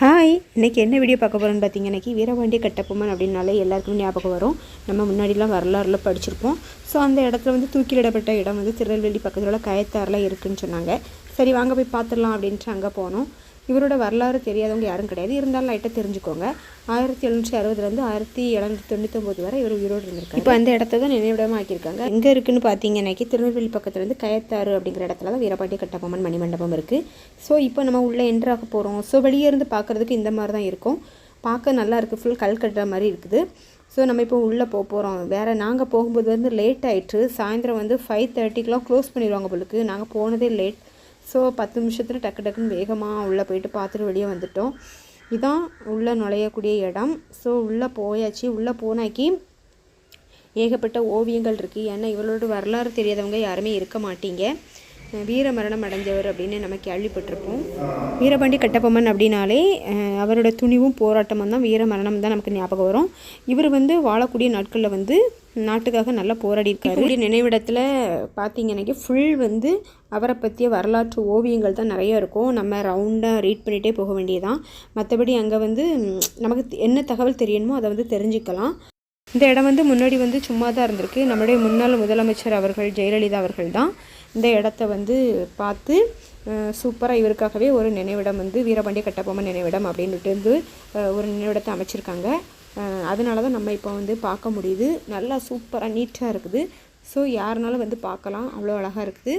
Hi இன்றைக்கி என்ன video பார்க்க போகிறோன்னு பார்த்தீங்கன்னா இன்றைக்கி வீரபாண்டிய அப்படின்னாலே எல்லாருக்குமே ஞாபகம் வரும். நம்ம முன்னாடிலாம் வரலாறுல படிச்சிருப்போம். ஸோ அந்த இடத்துல வந்து தூக்கிலிடப்பட்ட இடம் வந்து திருநெல்வேலி பக்கத்தில் உள்ள கயத்தாரில் இருக்குதுன்னு சொன்னாங்க. சரி வாங்க போய் பார்த்துடலாம் அப்படின்ட்டு அங்கே போனோம். இவரோட வரலாறு தெரியாதவங்க யாரும் கிடையாது. இருந்தாலும் லைட்டாக தெரிஞ்சுக்கோங்க. ஆயிரத்தி எழுநூற்றி அறுபதுலேருந்து ஆயிரத்தி எழுநூற்றி தொண்ணூத்தொம்பது வரை இவர் உயிரோடு இருந்திருக்காரு. இப்போ அந்த இடத்த தான் நினைவிடமாக ஆக்கியிருக்காங்க எங்கே இருக்குன்னு பார்த்தீங்கன்னாக்கி திருநெல்வேலி பக்கத்தில் வந்து கயத்தாறு அப்படிங்கிற இடத்துல தான் வீரபாண்டிய கட்டபொம்மன் மணிமண்டபம் இருக்குது ஸோ இப்போ நம்ம உள்ளே என்ட்ராக போகிறோம் ஸோ வெளியே இருந்து பார்க்குறதுக்கு இந்த மாதிரி தான் இருக்கும். பார்க்க நல்லா இருக்குது ஃபுல் கல் கட்டுற மாதிரி இருக்குது. ஸோ நம்ம இப்போ உள்ளே போக போகிறோம் வேறு நாங்கள் போகும்போது வந்து லேட் ஆகிட்டு சாயந்தரம் வந்து ஃபைவ் தேர்ட்டிக்கெலாம் க்ளோஸ் பண்ணிடுவாங்க போலுக்கு. நாங்கள் போனதே லேட் ஸோ பத்து நிமிஷத்தில் டக்கு டக்குன்னு வேகமாக உள்ளே போயிட்டு பார்த்துட்டு வெளியே வந்துட்டோம். இதான் உள்ளே நுழையக்கூடிய இடம். ஸோ உள்ளே போயாச்சு. உள்ளே போனாக்கி ஏகப்பட்ட ஓவியங்கள் இருக்குது ஏன்னா இவளோட வரலாறு தெரியாதவங்க யாருமே இருக்க மாட்டீங்க. வீர மரணம் அடைஞ்சவர் அப்படின்னு நம்ம கேள்விப்பட்டிருப்போம். வீரபாண்டி கட்டபொம்மன் அப்படின்னாலே அவரோட துணிவும் போராட்டமும் தான் வீர மரணம் தான் நமக்கு ஞாபகம் வரும். இவர் வந்து வாழக்கூடிய நாட்களில் வந்து நாட்டுக்காக நல்லா போராடி இருக்காரு நினைவிடத்தில் பார்த்தீங்கன்னாக்கி ஃபுல் வந்து அவரை பற்றிய வரலாற்று ஓவியங்கள் தான் நிறைய இருக்கும். நம்ம ரவுண்டாக ரீட் பண்ணிகிட்டே போக வேண்டியதான் மற்றபடி அங்கே வந்து நமக்கு என்ன தகவல் தெரியணுமோ அதை வந்து தெரிஞ்சுக்கலாம். இந்த இடம் வந்து முன்னாடி வந்து சும்மா தான் இருந்திருக்கு. நம்முடைய முன்னாள் முதலமைச்சர் அவர்கள் ஜெயலலிதா அவர்கள் தான். இந்த இடத்த வந்து பார்த்து சூப்பராக இவருக்காகவே ஒரு நினைவிடம் வந்து வீரபாண்டிய கட்டபொம்மன் நினைவிடம் அப்படின்ட்டு வந்து ஒரு நினைவிடத்தை அமைச்சிருக்காங்க. அதனால தான் நம்ம இப்போ வந்து பார்க்க முடியுது. நல்லா சூப்பராக நீட்டாக இருக்குது. ஸோ யாருனாலும் வந்து பார்க்கலாம். அவ்வளோ அழகாக இருக்குது.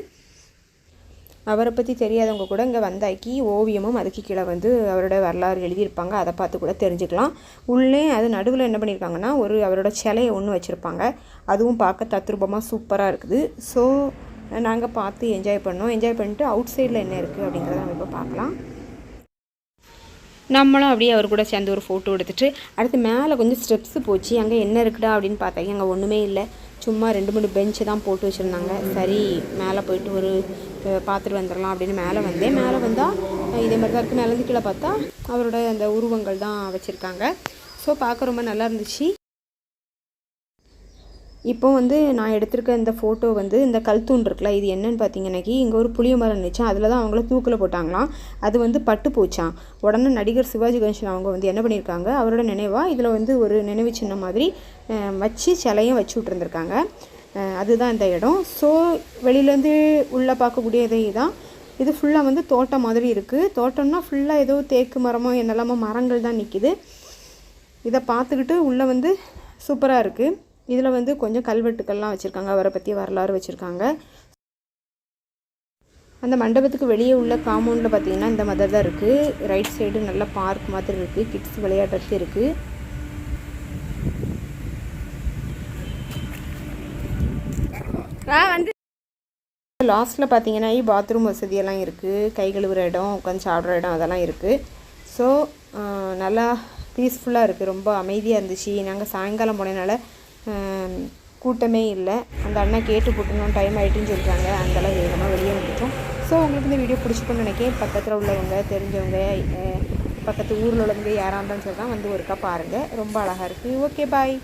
அவரை பற்றி தெரியாதவங்க கூட இங்கே வந்தாக்கி ஓவியமும் அதுக்கு கீழே வந்து அவரோட வரலாறு எழுதியிருப்பாங்க. அதை பார்த்து கூட தெரிஞ்சுக்கலாம். உள்ளே அது நடுவில் என்ன பண்ணியிருக்காங்கன்னா ஒரு அவரோட சிலையை ஒன்று வச்சுருப்பாங்க. அதுவும் பார்க்க தத்ரூபமாக சூப்பராக இருக்குது. ஸோ நாங்கள் பார்த்து என்ஜாய் பண்ணோம். என்ஜாய் பண்ணிட்டு அவுட் சைடில் என்ன இருக்குது அப்படிங்கிறத நம்ம இப்போ பார்க்கலாம். நம்மளும் அப்படியே அவர் கூட சேர்ந்து ஒரு ஃபோட்டோ எடுத்துகிட்டு அடுத்து மேலே கொஞ்சம் ஸ்டெப்ஸு போச்சு. அங்கே என்ன இருக்குடா அப்படின்னு பார்த்தாங்க அங்கே ஒன்றுமே இல்லை. சும்மா ரெண்டு மூணு பெஞ்சு தான் போட்டு வச்சுருந்தாங்க. சரி மேலே போயிட்டு ஒரு பார்த்துட்டு வந்துடலாம் அப்படின்னு மேலே வந்தேன். மேலே வந்தால் இதே மாதிரி தான் இருக்குது மேலேருந்து கீழே பார்த்தா அவரோட அந்த உருவங்கள் தான் வச்சுருக்காங்க. ஸோ பார்க்க ரொம்ப நல்லா இருந்துச்சு. இப்போ வந்து நான் எடுத்திருக்க இந்த ஃபோட்டோ வந்து இந்த கல்தூண் இருக்குல்ல இது என்னன்னு பார்த்தீங்கன்னாக்கி இங்கே ஒரு புளிய மரம் இருந்துச்சான் அதில் தான் அவங்கள தூக்கில் போட்டாங்களாம். அது வந்து பட்டு போச்சான் உடனே நடிகர் சிவாஜி கணேசன் அவங்க வந்து என்ன பண்ணியிருக்காங்க அவரோட நினைவாக இதில் வந்து ஒரு நினைவு சின்ன மாதிரி வச்சு சிலையும் வச்சு விட்ருந்துருக்காங்க அதுதான் இந்த இடம். ஸோ வெளியிலேருந்து உள்ளே பார்க்கக்கூடியதே தான் இது ஃபுல்லாக வந்து தோட்டம் மாதிரி இருக்குது தோட்டம்னா ஃபுல்லாக ஏதோ தேக்கு மரமோ என்னெல்லாமோ மரங்கள் தான் நிற்கிது இதை பார்த்துக்கிட்டு உள்ளே வந்து சூப்பராக இருக்குது இதில் வந்து கொஞ்சம் கல்வெட்டுக்கள்லாம் வச்சுருக்காங்க அவரை பற்றி வரலாறு வச்சுருக்காங்க. அந்த மண்டபத்துக்கு வெளியே உள்ள காம்பவுண்டில் பார்த்தீங்கன்னா இந்த மாதிரி தான் இருக்குது ரைட் சைடு நல்ல பார்க் மாதிரி இருக்குது கிட்ஸ் விளையாடுறது இருக்குது வந்து. லாஸ்ட்டில் பார்த்தீங்கன்னா பாத்ரூம் வசதியெல்லாம் இருக்குது கை கழுவுற இடம் உட்காந்து சாப்பிட்ற இடம் அதெல்லாம் இருக்குது ஸோ நல்லா பீஸ்ஃபுல்லாக இருக்குது ரொம்ப அமைதியாக இருந்துச்சு. நாங்கள் சாயங்காலம் போனதுனால கூட்டமே இல்லை. அந்த அண்ணா கேட்டு போட்டுணும் டைம் ஆகிட்டுன்னு சொல்கிறாங்க அந்தளவு வேகமாக வெளியே வந்துட்டோம். ஸோ உங்களுக்கு இந்த வீடியோ பிடிச்சிக்கணும்னு நினைக்கிறேன். பக்கத்தில் உள்ளவங்க தெரிஞ்சவங்க பக்கத்து ஊரில் உள்ளவங்க யாராக இருந்தாலும் சரி தான் வந்து ஒருக்கா பாருங்கள் ரொம்ப அழகாக இருக்குது ஓகே பாய்